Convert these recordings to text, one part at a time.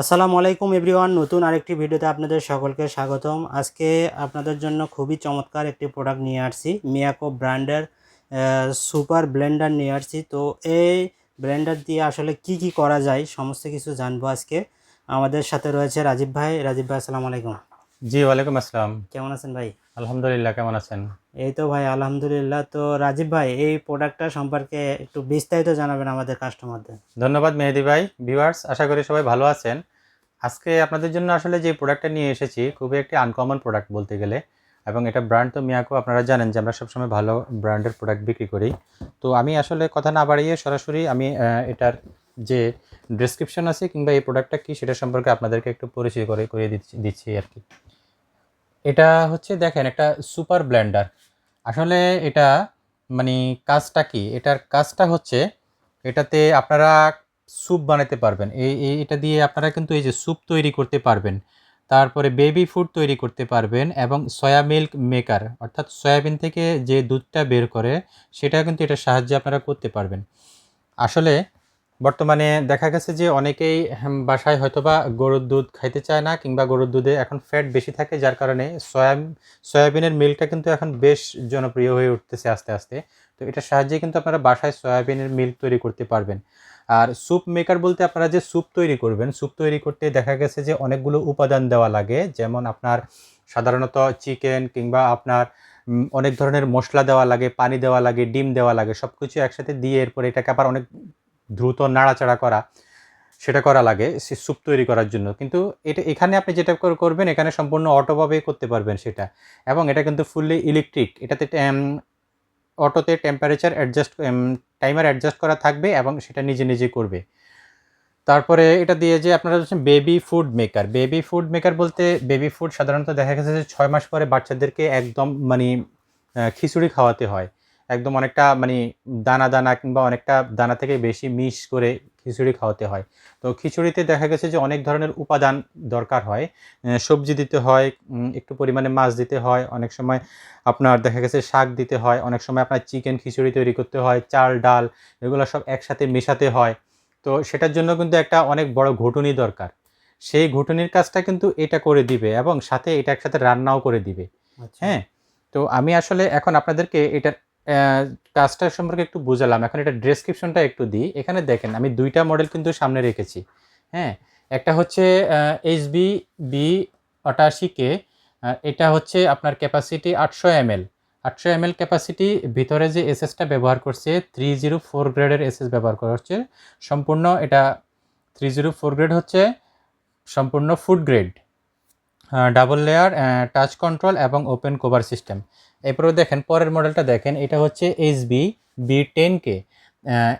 আসসালামু আলাইকুম এভরিওয়ান, নতুন আরেকটি ভিডিওতে আপনাদের সকলকে স্বাগতম। আজকে আপনাদের জন্য খুবই চমৎকার একটি প্রোডাক্ট নিয়ে আসছি মিয়াকো ব্র্যান্ডের সুপার ব্লেন্ডার নিয়ে আসছি। তো এই ব্লেন্ডার দিয়ে আসলে কি কি করা যায় সমস্ত কিছু জানব আজকে। আমাদের সাথে রয়েছে রাজীব ভাই। রাজীব ভাই, আসসালামু আলাইকুম। জি ওয়ালাইকুম আসসালাম। কেমন আছেন ভাই? আলহামদুলিল্লাহ কেমন আছেন? এই তো ভাই আলহামদুলিল্লাহ। তো রাজীব ভাই এই প্রোডাক্টটা সম্পর্কে একটু বিস্তারিত জানাবেন আমাদের কাস্টমারদের ধন্যবাদ মেহেদি ভাই। ভিউয়ার্স আশা করি সবাই ভালো আছেন। আজকে আপনাদের জন্য আসলে যে প্রোডাক্টটা নিয়ে এসেছি খুবই একটি আনকমন প্রোডাক্ট বলতে গেলে এবং এটা ব্র্যান্ড তো মিয়াকো আপনারা জানেন যে আমরা সবসময় ভালো ব্র্যান্ডের প্রোডাক্ট বিক্রি করি। তো আমি আসলে কথা না বাড়িয়ে সরাসরি আমি এটার যে ডেসক্রিপশন আছে কিংবা এই প্রোডাক্টটা কী সেটা সম্পর্কে আপনাদেরকে একটু পরিচয় করে, করিয়ে দিচ্ছি দিচ্ছি আর কি। এটা হচ্ছে দেখেন একটা সুপার ব্ল্যান্ডার আসলে এটা মানে কাজটা কি? এটার কাজটা হচ্ছে এটাতে আপনারা স্যুপ বানাতে পারবেন। এই এটা দিয়ে আপনারা কিন্তু এই যে স্যুপ তৈরি করতে পারবেন। তারপরে বেবি ফুড তৈরি করতে পারবেন এবং সয়া মিল্ক মেকার অর্থাৎ সয়াবিন থেকে যে দুধটা বের করে, সেটা কিন্তু এটার সাহায্যে আপনারা করতে পারবেন। আসলে বর্তমানে দেখা গেছে যে অনেকেই বাসায় হয়তোবা গরুর দুধ খাইতে চায় না কিংবা গরুর দুধে এখন ফ্যাট বেশি থাকে, যার কারণে সয়া সয়াবিনের মিল্কটা কিন্তু এখন বেশ জনপ্রিয় হয়ে উঠতেছে আস্তে আস্তে। তো এটার সাহায্যে কিন্তু আপনারা বাসায় সয়াবিনের মিল্ক তৈরি করতে পারবেন। আর স্যুপ মেকার বলতে আপনারা যে স্যুপ তৈরি করবেন স্যুপ তৈরি করতে দেখা গেছে যে অনেকগুলো উপাদান দেওয়া লাগে। যেমন আপনার সাধারণত চিকেন কিংবা আপনার অনেক ধরনের মশলা দেওয়া লাগে, পানি দেওয়া লাগে, ডিম দেওয়া লাগে সব কিছু একসাথে দিয়ে এরপরে এটাকে আবার অনেক দ্রুত নাড়াচাড়া করা, সেটা করা লাগে, সে স্যুপ তৈরি করার জন্য। কিন্তু এটা, এখানে আপনি যেটা কর- করবেন, এখানে সম্পূর্ণ অটোভাবে করতে পারবেন সেটা। এবং এটা কিন্তু ফুললি ইলেকট্রিক এটাতে অটোতে টেম্পারেচার অ্যাডজাস্ট টাইমার অ্যাডজাস্ট করা থাকবে এবং সেটা নিজে নিজে করবে। তারপরে এটা দিয়ে যে আপনারা হচ্ছেন baby food maker baby food maker বলতে বেবি ফুড সাধারণত দেখা গেছে যে ছয় মাস পরে বাচ্চাদেরকে একদম মানে খিচুড়ি খাওয়াতে হয়। একদম অনেকটা মানে দানা দানা কিংবা অনেকটা দানা থেকে বেশি মিশ করে খিচুড়ি খাওয়াতে হয়। তো খিচুড়িতে দেখা গেছে যে অনেক ধরনের উপাদান দরকার হয়। সবজি দিতে হয় একটু পরিমাণে মাছ দিতে হয় অনেক সময় আপনার দেখা গেছে শাক দিতে হয় অনেক সময় আপনার চিকেন খিচুড়ি তৈরি করতে হয় চাল ডাল এগুলো সব একসাথে মেশাতে হয়। তো সেটার জন্য কিন্তু একটা অনেক বড় ঘুটুনি দরকার। সেই ঘুটুনির কাজটা কিন্তু এটা করে দিবে এবং সাথে এটা একসাথে রান্নাও করে দিবে। আচ্ছা। হ্যাঁ? তো আমি আসলে এখন আপনাদেরকে এটার কাজটা সম্পর্কে একটু বুঝালাম। এখন এটা ডেসক্রিপশনটা একটু দিই। এখানে দেখেন, আমি দুইটা মডেল কিন্তু সামনে রেখেছি। হ্যাঁ একটা হচ্ছে এইচ বি বি অটাশিকে এটা হচ্ছে আপনার ক্যাপাসিটি আটশো এম এল আটশো এম এল ক্যাপাসিটি ভিতরে যে এসএসটা ব্যবহার করছে থ্রি জিরো ফোর গ্রেডের এসএস ব্যবহার করা হচ্ছে সম্পূর্ণ এটা থ্রি জিরো ফোর গ্রেড হচ্ছে, সম্পূর্ণ food grade double layer touch control এবং ওপেন কভার সিস্টেম এরপরে দেখেন, পরের মডেলটা দেখেন, এটা হচ্ছে H B B ten K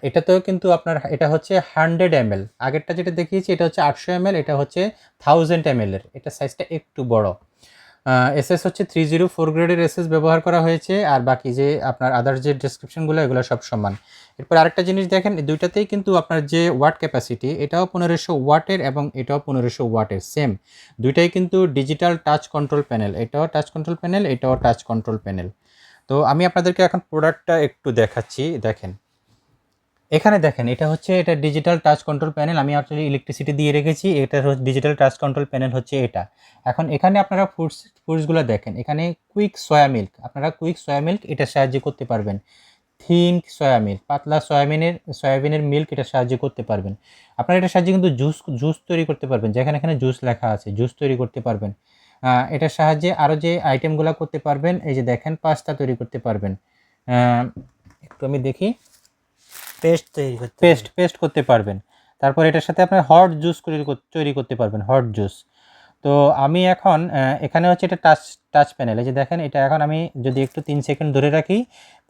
এটাতেও কিন্তু আপনার, এটা হচ্ছে হান্ড্রেড এম আগেরটা যেটা দেখিয়েছি, এটা হচ্ছে আটশো এম এটা হচ্ছে থাউজেন্ড এম এর এটা সাইজটা একটু বড়। এসএস হচ্ছে থ্রি জিরো ফোর গ্রেডের এসএস ব্যবহার করা হয়েছে, আর বাকি যে আপনার আদার যে ডেসক্রিপশনগুলো এগুলো সব সমান। এরপর আরেকটা জিনিস দেখেন দুইটাতেই কিন্তু আপনার যে ওয়াট ক্যাপাসিটি এটাও পনেরোশো ওয়াটের এবং এটাও পনেরোশো ওয়াটের সেম দুইটাই কিন্তু ডিজিটাল টাচ কন্ট্রোল প্যানেল এটাও টাচ কন্ট্রোল প্যানেল এটাও টাচ কন্ট্রোল প্যানেল তো আমি আপনাদেরকে এখন প্রোডাক্টটা একটু দেখাচ্ছি, দেখেন। এখানে দেখেন, এটা হচ্ছে, এটা ডিজিটাল টাচ কন্ট্রোল প্যানেল আমি আসলে ইলেকট্রিসিটি দিয়ে রেখেছি, এটা ডিজিটাল টাচ কন্ট্রোল প্যানেল হচ্ছে এটা। এখন এখানে আপনারা ফুডস ফুডসগুলো দেখেন, এখানে কুইক সয়া মিল্ক আপনারা কুইক সয়া মিল্ক এটার সাহায্যে করতে পারবেন। থিন সয়া মিল্ক পাতলা সয়াবিনের সয়াবিনের মিল্ক এটা সাহায্য করতে পারবেন। আপনারা এটার সাহায্যে কিন্তু জুস জুস তৈরি করতে পারবেন, যেখানে এখানে জুস লেখা আছে জুস তৈরি করতে পারবেন। এটার সাহায্যে আরও যে আইটেমগুলো করতে পারবেন, এই যে দেখেন পাস্তা তৈরি করতে পারবেন। একটু আমি দেখি। পেস্ট তৈরি করতে পেস্ট পেস্ট করতে পারবেন। তারপর এটার সাথে আপনার হট জুস তৈরি করতে পারবেন হট জুস। তো আমি এখন এখানে হচ্ছে এটা টাচ টাচ প্যানেল। এই যে দেখেন এটা এখন আমি যদি একটু তিন সেকেন্ড ধরে রাখি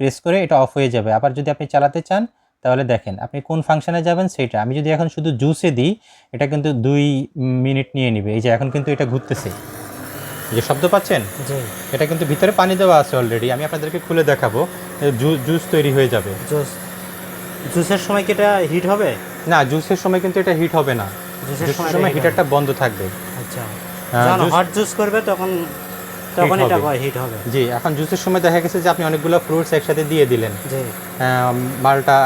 প্রেস করে এটা অফ হয়ে যাবে। আবার যদি আপনি চালাতে চান তাহলে দেখেন আপনি কোন ফাংশনে যাবেন সেটা। আমি যদি এখন শুধু জুসে দিই এটা কিন্তু দুই মিনিট নিয়ে নেবে। এই যে এখন কিন্তু এটা ঘুরতেছে। এই যে শব্দ পাচ্ছেন? এটা কিন্তু ভিতরে পানি দেওয়া আছে অলরেডি আমি আপনাদেরকে খুলে দেখাবো জুস তৈরি হয়ে যাবে। জুস। জুসের সময় কি এটা হিট হবে? না জুসের সময় কিন্তু এটা হিট হবে না। জুসের সময় হিটারটা বন্ধ থাকবে। আচ্ছা। হ্যাঁ, যখন হট জুস করবে তখন তখন এটা। হিট হবে। জি এখন জুসের সময় দেখা গেছে যে আপনি অনেকগুলো ফ্রুটস একসাথে দিয়ে দিলেন। জি। মালটা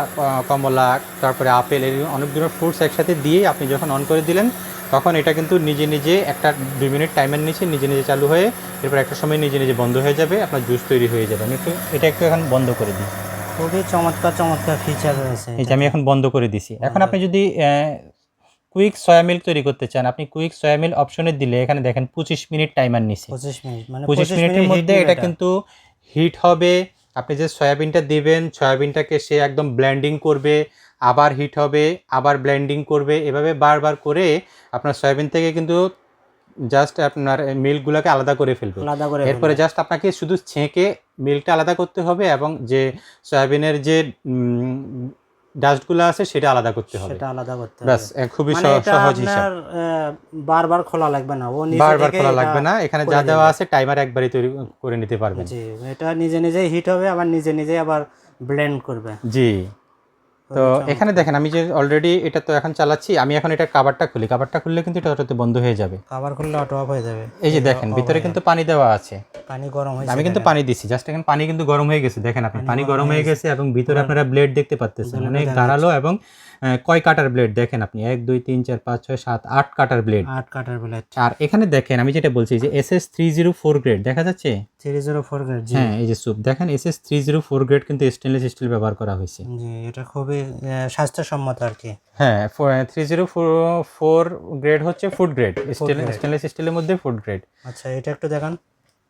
কমলা তারপরে আপেল এই অনেকগুলো ফ্রুটস একসাথে দিয়ে আপনি যখন অন করে দিলেন তখন এটা কিন্তু নিজে নিজে একটা দুই মিনিট টাইমের নিচে নিজে নিজে চালু হয়ে এরপর একটা সময় নিজে নিজে বন্ধ হয়ে যাবে আপনার জুস তৈরি হয়ে যাবে। আমি একটু এটা একটু এখন বন্ধ করে দিই। খুবই চমৎকার চমৎকার ফিচার রয়েছে এই যে আমি এখন বন্ধ করে দিছি। এখন আপনি যদি কুইক সয়া মিল্ক তৈরি করতে চান আপনি কুইক সয়া মিল্ক অপশনে দিলে এখানে দেখেন পঁচিশ মিনিট টাইমার নিছে। পঁচিশ মিনিট মানে পঁচিশ মিনিটের মধ্যে এটা কিন্তু হিট হবে। আপনি যে সয়াবিনটা দিবেন সয়াবিনটাকে সে একদম ব্লেন্ডিং করবে আবার হিট হবে আবার ব্লেন্ডিং করবে। এভাবে বারবার করে আপনার সয়াবিন থেকে কিন্তু জাস্ট আপনার মিল্কগুলোকে আলাদা করে ফেলবে। আলাদা করে এরপরে জাস্ট আপনাকে শুধু ছেঁকে মিল্কটা আলাদা করতে হবে এবং যে সয়াবিনের যে ডাস্টগুলো আছে সেটা আলাদা করতে হবে। সেটা আলাদা করতে হবে। ব্যাস খুবই মানে সহজ হিসাব। বারবার খোলা লাগবে না। ও নিজে বারবার খোলা লাগবে না। এখানে যা দেওয়া আছে টাইমার একবারই তৈরি করে নিতে পারবেন। জি এটা নিজে নিজেই হিট হবে আবার নিজে নিজে আবার ব্লেন্ড করবে। জি। তো এখানে দেখেন আমি যে অলরেডি এটা তো এখন চালাচ্ছি আমি এখন এটা কাভারটা খুলি। কাভারটা খুললে কিন্তু এটা অটোতে বন্ধ হয়ে যাবে। কাভার খুললে অটো অফ হয়ে যাবে। এই যে দেখেন ভিতরে কিন্তু পানি দেওয়া আছে। পানি গরম হয়েছে আমি কিন্তু পানি দিচ্ছি জাস্ট এখন পানি কিন্তু গরম হয়ে গেছে। দেখেন আপনি পানি গরম হয়ে গেছে এবং ভিতরে আপনারা ব্লেড দেখতে পাচ্ছেন অনেক ধারালো এবং কয় কাটার ব্লেড দেখেন আপনি এক দুই তিন চার পাঁচ ছয় সাত আট কাটার ব্লেড আট কাটার ব্লেড আর এখানে দেখেন আমি যেটা বলছি যে S S three zero four grade দেখা যাচ্ছে? থ্রি জিরো ফোর গ্রেড হ্যাঁ এই যে স্যুপ দেখেন S S three zero four grade কিন্তু স্টেনলেস স্টিল ব্যবহার করা হয়েছে। জি এটা খুবই স্বাস্থ্যসম্মত আর কি। হ্যাঁ three zero four four grade হচ্ছে ফুড গ্রেড স্টেনলেস স্টিলের মধ্যে ফুড গ্রেড আচ্ছা এটা একটু দেখান।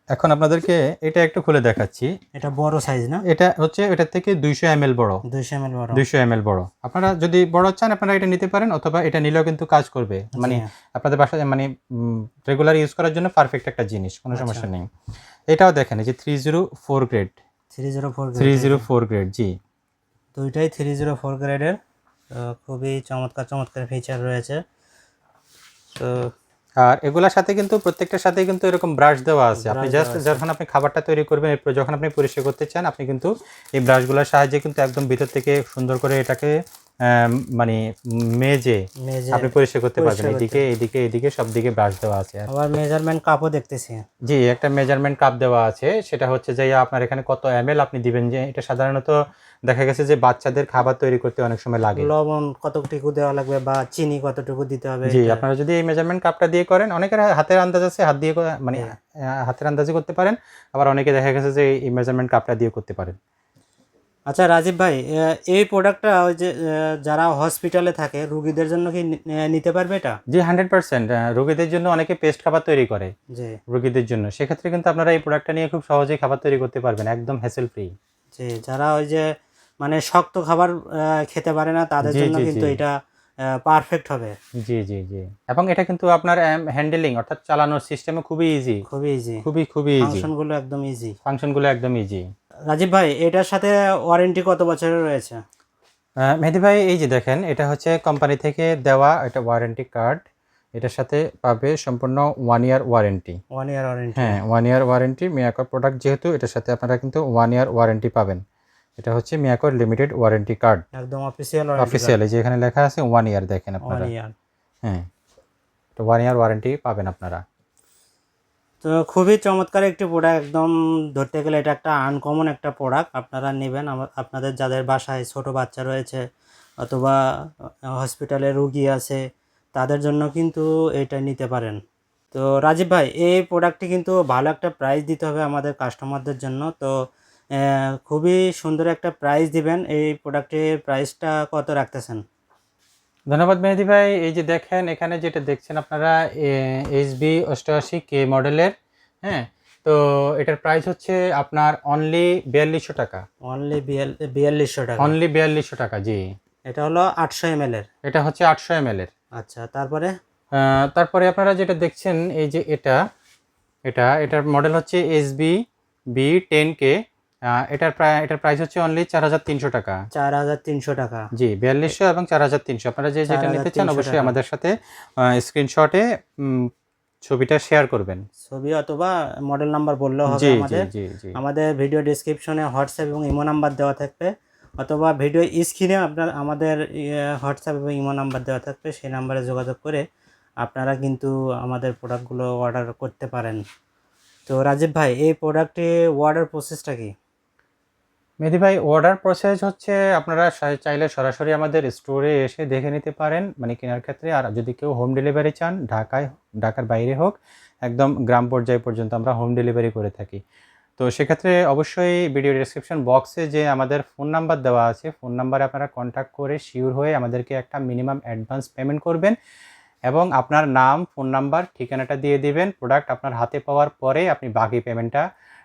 এখন আপনাদেরকে এটা একটু খুলে দেখাচ্ছি। এটা বড় সাইজ না? এটা হচ্ছে এটার থেকে দুইশো এম বড়। দুইশো এম এল বড়। দুইশো এম বড়। আপনারা যদি বড় চান আপনারা এটা নিতে পারেন অথবা এটা নিলেও কিন্তু কাজ করবে। মানে। আপনাদের বাসায় মানে রেগুলার ইউজ করার জন্য পারফেক্ট একটা জিনিস কোনো আচ্ছা। সমস্যা নেই। এটাও দেখেন এই যে three zero four grade three zero four three zero four grade জি। দুইটাই থ্রি জিরো ফোর গ্রেডের খুবই চমৎকার চমৎকার ফিচার রয়েছে। তো আর এগুলোর সাথে কিন্তু প্রত্যেকটার সাথে কিন্তু এরকম ব্রাশ দেওয়া আছে। আপনি জাস্ট যখন আপনি খাবারটা তৈরি করবেন এরপর যখন আপনি পরিষ্কার করতে চান আপনি কিন্তু এই ব্রাশগুলোর সাহায্যে কিন্তু একদম ভিতর থেকে সুন্দর করে এটাকে মানে মেজে আপনি পরিষ্কার করতে পারবেন। এদিকে এদিকে এদিকে সব দিকে ব্রাশ দেওয়া আছে। আবার মেজারমেন্ট কাপও দেখতেছি। জি একটা মেজারমেন্ট কাপ দেওয়া আছে। সেটা হচ্ছে যে আপনার এখানে কত এম আপনি দিবেন? যে এটা সাধারণত দেখা গেছে যে বাচ্চাদের খাবার তৈরি করতে অনেক সময় লাগে। লবণ কতটুকু দেওয়া লাগবে বা চিনি কতটুকু দিতে হবে জি আপনারা যদি এই মেজারমেন্ট কাপটা দিয়ে করেন অনেকের হাতের আন্দাজ আছে হাত দিয়ে মানে হাতের আন্দাজে করতে পারেন আবার অনেকে দেখা গেছে যে এই মেজারমেন্ট কাপটা দিয়ে করতে পারেন। আচ্ছা রাজীব ভাই এই প্রোডাক্টটা ওই যে যারা হসপিটালে থাকে রুগীদের জন্য কি নিতে পারবে এটা? জি হান্ড্রেড পার্সেন্ট রোগীদের জন্য অনেকে পেস্ট খাবার তৈরি করে জি। রোগীদের জন্য। সেক্ষেত্রে কিন্তু আপনারা এই প্রোডাক্টটা নিয়ে খুব সহজেই খাবার তৈরি করতে পারবেন একদম হ্যাসেল ফ্রি জি যারা ওই যে মানে শক্ত খাবার খেতে পারে না তাদের জন্য কিন্তু এটা পারফেক্ট হবে। জি জি জি। এবং এটা কিন্তু আপনার হ্যান্ডেলিং অর্থাৎ চালানোর সিস্টেমে খুবই ইজি খুবই ইজি খুবই খুবই ইজি ফাংশনগুলো একদম ইজি ফাংশনগুলো একদম ইজি রাজীব ভাই এটার সাথে ওয়ারেন্টি কত বছরের রয়েছে? মেহেদি ভাই এই যে দেখেন এটা হচ্ছে কোম্পানি থেকে দেওয়া এটা ওয়ারেন্টি কার্ড এটার সাথে পাবে সম্পূর্ণ one year warranty one year warranty হ্যাঁ one year warranty Miyako product যেহেতু এটার সাথে আপনারা কিন্তু ওয়ান ইয়ার ওয়ারেন্টি পাবেন। এটা হচ্ছে মিয়াকোর লিমিটেড ওয়ারেন্টি কার্ড একদম অফিসিয়াল অফিসিয়াল যে এখানে লেখা আছে ওয়ান ইয়ার দেখেন ওয়ান আপনারা। ইয়ার হ্যাঁ। তো ওয়ান ইয়ার ওয়ারেন্টি পাবেন আপনারা। তো খুবই চমৎকার একটি প্রোডাক্ট একদম ধরতে গেলে এটা একটা আনকমন একটা প্রোডাক্ট আপনারা নেবেন আপনাদের যাদের বাসায় ছোট বাচ্চা রয়েছে অথবা হসপিটালে রুগী আছে তাদের জন্য কিন্তু এটা নিতে পারেন। তো রাজীব ভাই এই প্রোডাক্টটি কিন্তু ভালো একটা প্রাইস দিতে হবে আমাদের কাস্টমারদের জন্য। তো খুবই সুন্দর একটা প্রাইস দিবেন। এই প্রোডাক্টের প্রাইসটা কত রাখতেছেন? ধন্যবাদ মেহেদি ভাই। এই যে দেখেন এখানে যেটা দেখছেন আপনারা এইচ বি অষ্টআশি কে মডেলের হ্যাঁ? তো এটার প্রাইস হচ্ছে আপনার অনলি বিয়াল্লিশশো টাকা। অনলি বিয়াল্লিশশো টাকা। অনলি বিয়াল্লিশশো টাকা জি। এটা হলো আটশো এম এর। এটা হচ্ছে আটশো এম এর। আচ্ছা তারপরে? তারপরে আপনারা যেটা দেখছেন এই যে এটা এটা এটার মডেল হচ্ছে S B B ten K এটার প্রায় এটার প্রাইস হচ্ছে অনলি চার হাজার তিনশো টাকা। চার হাজার তিনশো টাকা। জি বিয়াল্লিশশো এবং চার হাজার তিনশো। আপনারা যে যেটা নিতে চান অবশ্যই আমাদের সাথে স্ক্রিনশটে ছবিটা শেয়ার করবেন। ছবি অথবা মডেল নাম্বার বললেও হবে আমাদের। ভিডিও ডিসক্রিপশনে হোয়াটসঅ্যাপ এবং ইমো নাম্বার দেওয়া থাকবে। অথবা ভিডিও স্ক্রিনে আপনার আমাদের হোয়াটসঅ্যাপ এবং ইমো নাম্বার দেওয়া থাকবে। সেই নাম্বারে যোগাযোগ করে আপনারা কিন্তু আমাদের প্রোডাক্টগুলো অর্ডার করতে পারেন। তো রাজীব ভাই এই প্রোডাক্টে অর্ডার প্রসেসটা কি? মেহেদি ভাই অর্ডার প্রসেস হচ্ছে আপনারা চাইলে সরাসরি আমাদের স্টোরে এসে দেখে নিতে পারেন। মানে কেনার ক্ষেত্রে আর যদি কেউ হোম ডেলিভারি চান, ঢাকায় ঢাকার বাইরে হোক, একদম গ্রাম পর্যায় পর্যন্ত আমরা হোম ডেলিভারি করে থাকি। তো সেক্ষেত্রে অবশ্যই ভিডিও ডিসক্রিপশন বক্সে যে আমাদের ফোন নাম্বার দেওয়া আছে ফোন নাম্বারে আপনারা কন্ট্যাক্ট করে শিওর হয়ে আমাদেরকে একটা মিনিমাম অ্যাডভান্স পেমেন্ট করবেন এবং আপনার নাম ফোন নাম্বার ঠিকানাটা দিয়ে দিবেন। প্রোডাক্ট আপনার হাতে পাওয়ার পরে আপনি বাকি পেমেন্টটা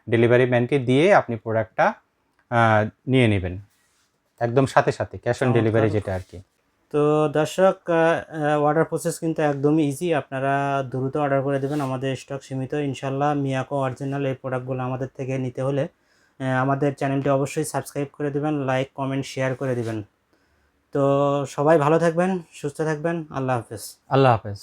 ডেলিভারি ম্যানকে দিয়ে আপনি প্রোডাক্টটা নিয়ে নেবেন। একদম সাথে সাথে ক্যাশ অন ডেলিভারি যেটা আর কি। তো দর্শক অর্ডার প্রসেস কিন্তু একদমই ইজি আপনারা দ্রুত অর্ডার করে দেবেন আমাদের স্টক সীমিত। ইনশাল্লাহ মিয়াকো অরিজিনাল এই প্রোডাক্টগুলো আমাদের থেকে নিতে হলে আমাদের চ্যানেলটি অবশ্যই সাবস্ক্রাইব করে দেবেন লাইক কমেন্ট শেয়ার করে দেবেন। তো সবাই ভালো থাকবেন সুস্থ থাকবেন। আল্লাহ হাফেজ। আল্লাহ হাফেজ।